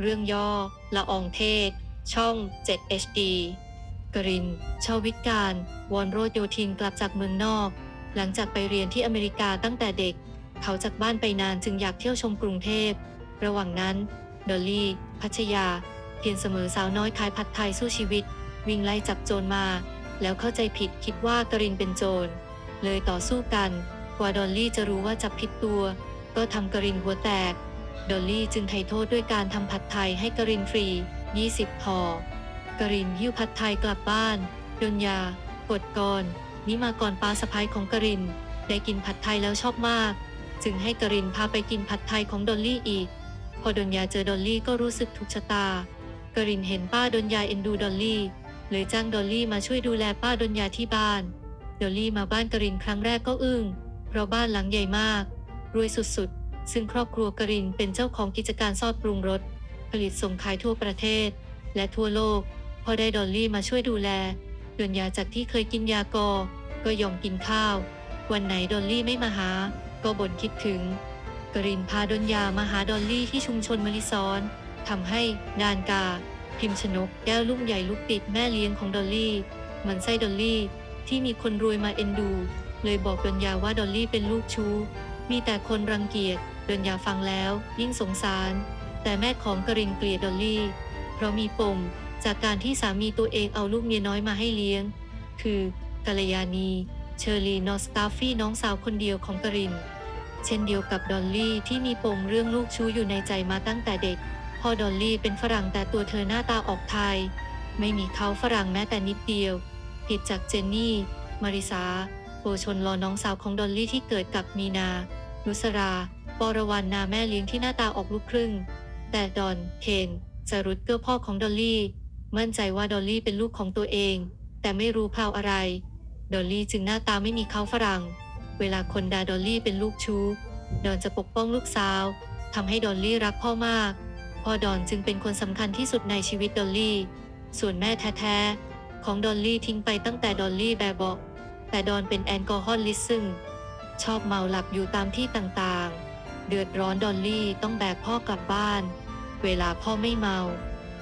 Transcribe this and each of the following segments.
เรื่องย่อ ละอองเทศ ช่อง 7 HD กรินชาววิทยการ วอนโรดโยธินกลับจากเมืองนอก หลังจากไปเรียนที่อเมริกาตั้งแต่เด็ก เขาจากบ้านไปนานจึงอยากเที่ยวชมกรุงเทพ ระหว่างนั้นดอลลี่ พัชยา เพียรเสมอสาวน้อยขายผัดไทยสู้ชีวิต วิ่งไล่จับโจรมา แล้วเข้าใจผิดคิดว่ากรินเป็นโจร เลยต่อสู้กัน กว่าดอลลี่จะรู้ว่าจับผิดตัว ก็ทำกรินหัวแตก ดอลลี่จึงไถ่โทษด้วยการทำผัดไทยให้กรินฟรี 20ห่อกรินหิ้วผัดไทยกลับบ้านดนยากดกรนี่มาก่อนปาสะพ้ายของกริน ได้กินผัดไทยแล้วชอบมาก จึงให้กรินพาไปกินผัดไทยของดอลลี่อีก พอดนยาเจอดอลลี่ก็รู้สึกถูกชะตากรินเห็นป้าดนยาเอ็นดูดอลลี่ เลยจ้างดอลลี่มาช่วยดูแลป้าดนยาที่บ้าน ดอลลี่มาบ้านกรินครั้งแรกก็อึ้งเพราะบ้านหลังใหญ่มาก รวยสุด ซึ่งครอบครัวกรินเป็นเจ้าของกิจการซอสปรุงรสผลิตส่งขายทั่วประเทศ และทั่วโลก พอได้ดอลลี่มาช่วยดูแลดนยาจากที่เคยกินยากอ ก็ยอมกินข้าว วันไหนดอลลี่ไม่มาหา ก็บ่นคิดถึง กรินพาดนยามาหาดอลลี่ที่ชุมชนมะลิซอนทำให้นานกา พิมพ์ชนกแก้วลูกใหญ่ลูกติดแม่เลี้ยงของดอลลี่มันไส้ดอลลี่ที่มีคนรวยมาเอ็นดู เลยบอกดนยาว่าดอลลี่เป็นลูกชู้ มีแต่คนรังเกียจดนยาฟังแล้ว ยิ่งสงสาร แต่แม่ของกรินเกลียดดอลลี่ เพราะมีปม จากการที่สามีตัวเองเอาลูกเมียน้อยมาให้เลี้ยง คือกัลยาณี เชอร์ลีนอสตาฟี่น้องสาวคนเดียวของกริน เช่นเดียวกับดอลลี่ที่มีปมเรื่องลูกชู้อยู่ในใจมาตั้งแต่เด็กพ่อดอลลี่เป็นฝรั่งแต่ตัวเธอหน้าตาออกไทย ไม่มีเขาฝรั่งแม้แต่นิดเดียว ผิดจากเจนนี่ มาริสา โปชนรอน้องสาวของดอลลี่ที่เกิดกับมีนา นุสราปรวรรณนาแม่เลี้ยงที่หน้าตาออกลูกครึ่ง แต่ดอนเคนจารุตเกื้อพ่อของดอลลี่ มั่นใจว่าดอลลี่เป็นลูกของตัวเอง แต่ไม่รู้พราอะไร ดอลลี่จึงหน้าตาไม่มีเขาฝรั่ง เวลาคนด่าดอลลี่เป็นลูกชู้ ดอนจะปกป้องลูกสาวทำให้ดอลลี่รักพ่อมาก พ่อดอนจึงเป็นคนสำคัญที่สุดในชีวิตดอลลี่ ส่วนแม่แท้ๆของดอลลี่ทิ้งไปตั้งแต่ดอลลี่แบบบอก แต่ดอนเป็นแอลกอฮอลิสซึ่งชอบเมาหลับอยู่ตามที่ต่างๆ เดือดร้อนดอลลี่ต้องแบกพ่อกลับบ้าน เวลาพ่อไม่เมา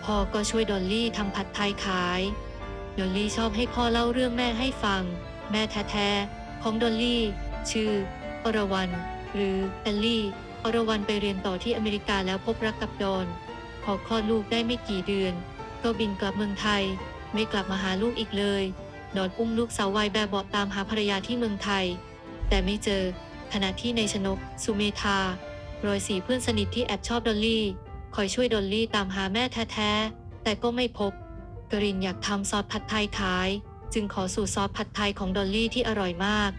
พ่อก็ช่วยดอลลี่ทำผัดไทยขาย ดอลลี่ชอบให้พ่อเล่าเรื่องแม่ให้ฟัง แม่แท้ๆของดอลลี่ ชื่ออรวรรณหรือแอลลี่อรวรรณไปเรียนต่อที่อเมริกาแล้วพบรักกับดอนพอคลอดลูกได้ไม่กี่เดือน ก็บินกลับเมืองไทย ไม่กลับมาหาลูกอีกเลย ดอนอุ้มลูกสาววัยแบบบาะตามหาภรรยาที่เมืองไทย แต่ไม่เจอ ขณะที่ในชนก สุเมธารอยสีเพื่อนสนิทที่แอบชอบดอลลี่ คอยช่วยดอลลี่ตามหาแม่แท้ๆ แต่ก็ไม่พบ กรินอยากทำซอสผัดไทยขาย จึงขอสูตรซอสผัดไทยของดอลลี่ที่อร่อยมาก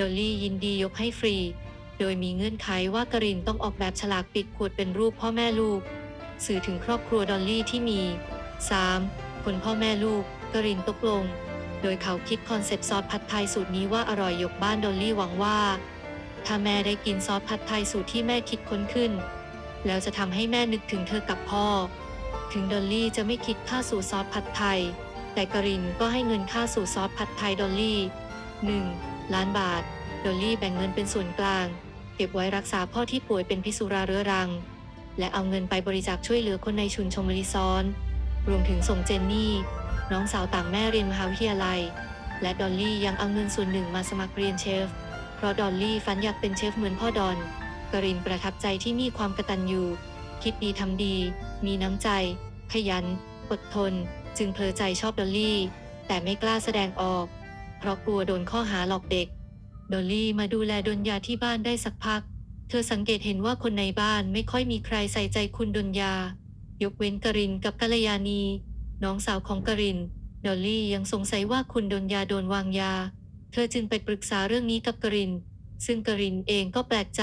ดอลลี่ยินดียกให้ฟรี โดยมีเงื่อนไขว่ากรินต้องออกแบบฉลากปิดขวดเป็นรูปพ่อแม่ลูก สื่อถึงครอบครัวดอลลี่ที่มี 3. คนพ่อแม่ลูก กรินตกลง โดยเขาคิดคอนเซปต์ซอสผัดไทยสูตรนี้ว่าอร่อยยกบ้านดอลลี่หวังว่า ถ้าแม่ได้กินซอสผัดไทยสูตรที่แม่คิดค้นขึ้น แล้วจะทำให้แม่นึกถึงเธอกับพ่อ ถึงดอลลี่จะไม่คิดค่าสูตรซอสผัดไทย แต่กรินก็ให้เงินค่าสูตรซอสผัดไทยดอลลี่ 1. ล้านบาท ดอลลี่แบ่งเงินเป็นส่วนกลาง เก็บไว้รักษาพ่อที่ป่วยเป็นพิษสุราเรื้อรัง และเอาเงินไปบริจาคช่วยเหลือคนในชุมชนมริซอน รวมถึงส่งเจนนี่ น้องสาวต่างแม่เรียนมหาวิทยาลัย และดอลลี่ยังเอาเงินส่วนหนึ่งมาสมัครเรียนเชฟ เพราะดอลลี่ฝันอยากเป็นเชฟเหมือนพ่อดอนกรินประทับใจที่มีความกระตัญญูคิดดีทำดี มีน้ำใจ ขยัน อดทน จึงเพลอใจชอบดอลลี่ แต่ไม่กล้าแสดงออก เพราะกลัวโดนข้อหาหลอกเด็ก ดอลลี่มาดูแลดนยาที่บ้านได้สักพัก เธอสังเกตเห็นว่าคนในบ้านไม่ค่อยมีใครใส่ใจคุณดนยา ยกเว้นกรินกับกัลยาณี น้องสาวของกริน ดอลลี่ยังสงสัยว่าคุณโดนยาโดนวางยา เธอจึงไปปรึกษาเรื่องนี้กับกริน ซึ่งกรินเองก็แปลกใจ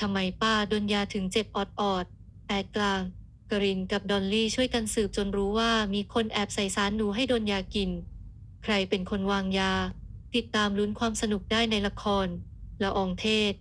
ทำไมป้าโดนยาถึงเจ็บออดๆแอดกลางกรินกับดอลลี่ช่วยกันสืบจนรู้ว่ามีคนแอบใส่สารหนูให้โดนยากิน ใครเป็นคนวางยา ติดตามลุ้นความสนุกได้ในละครละอองเทศ